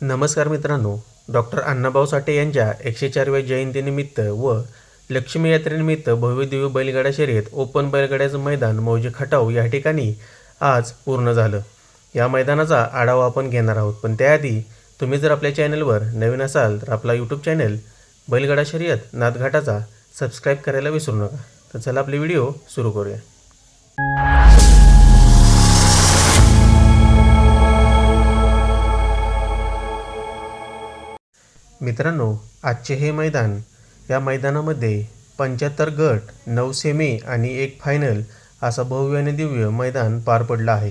नमस्कार मित्रांनो डॉक्टर अण्णाभाऊ साठे यांच्या एकशे चारव्या जयंतीनिमित्त व लक्ष्मी यात्रेनिमित्त भव्यदिव्य बैलगाडा शर्यत ओपन बैलगाड्याचं मैदान मौजे खटाव या ठिकाणी आज पूर्ण झालं. या मैदानाचा आढावा आपण घेणार आहोत. पण त्याआधी तुम्ही जर आपल्या चॅनलवर नवीन असाल तर आपला यूट्यूब चॅनल बैलगाडा शर्यत नाथघाटाचा सबस्क्राईब करायला विसरू नका. तर चला आपले व्हिडिओ सुरू करूया. मित्रांनो आजचे हे मैदान या मैदानामध्ये पंच्याहत्तर गट नऊ सेमी आणि एक फायनल असा भव्य आणि दिव्य मैदान पार पडलं आहे.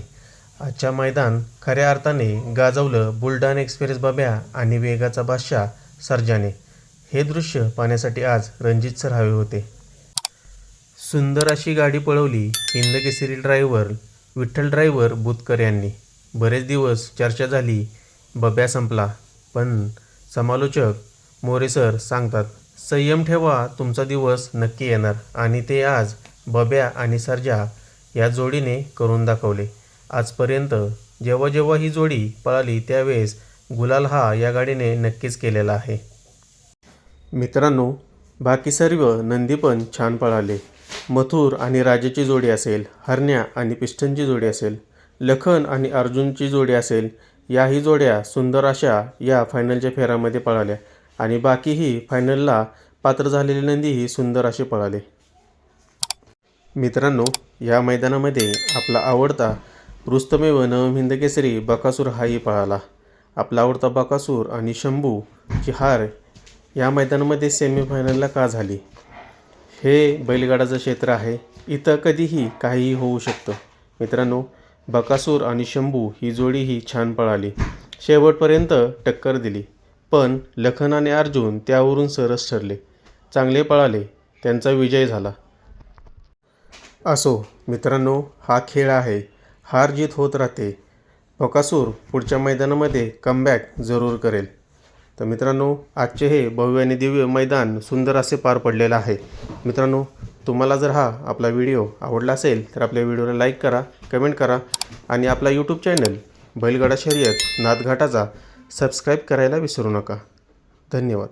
आजच्या मैदान खऱ्या अर्थाने गाजवलं बुलढाणा एक्सप्रेस बाब्या आणि वेगाचा बादशाह सर्जाने. हे दृश्य पाहण्यासाठी आज रणजित सर हवे होते. सुंदर अशी गाडी पळवली हिंदकेसरी ड्रायव्हर विठ्ठल ड्रायव्हर बुतकर यांनी. बरेच दिवस चर्चा झाली बब्या संपला पण समालोचक मोरे सर सांगतात संयम ठेवा तुमचा दिवस नक्की येणार. आणि ते आज बब्या आणि सर्जा या जोडीने करून दाखवले. आजपर्यंत जेव्हा जेव्हा ही जोडी पळाली त्यावेळेस गुलाल हा या गाडीने नक्कीच केलेला आहे. मित्रांनो बाकी सर्व नंदी पण छान पळाले. मथुर आणि राजाची जोडी असेल हरण्या आणि पिष्टनची जोडी असेल लखन आणि अर्जुनची जोडी असेल याही जोड्या सुंदर अशा या फायनलच्या फेऱ्यामध्ये पळाल्या आणि बाकीही फायनलला पात्र झालेले नंदीही सुंदर असे पळाले. मित्रांनो या मैदानामध्ये आपला आवडता रुस्तमेव नवम केसरी बकासूर हाही पळाला. आपला आवडता बकासूर आणि शंभू ची हार या मैदानामध्ये सेमीफायनलला का झाली? हे बैलगाडाचं क्षेत्र आहे. इथं कधीही काहीही होऊ शकतं. मित्रांनो बकासूर आणि शंभू ही जोडी ही छान पळाली. शेवटपर्यंत टक्कर दिली. पण लखन आणि अर्जुन त्यावरून सरस ठरले. चांगले पळाले. त्यांचा विजय झाला. असो मित्रांनो हा खेळ आहे. हार जीत होत राहते. बकासूर पुढच्या मैदानामध्ये कमबॅक जरूर करेल. तर मित्रांनो आजचे हे भव्य आणि दिव्य मैदान सुंदर असे पार पडलेलं आहे. मित्रांनो तुम्हाला जर हा आपला व्हिडिओ आवडला असेल तर आपल्या व्हिडिओला लाईक करा. कमेंट करा आणि आपला यूट्यूब चॅनल बैलगाडा शर्यत नाथघाटाचा सबस्क्राईब करायला विसरू नका. धन्यवाद.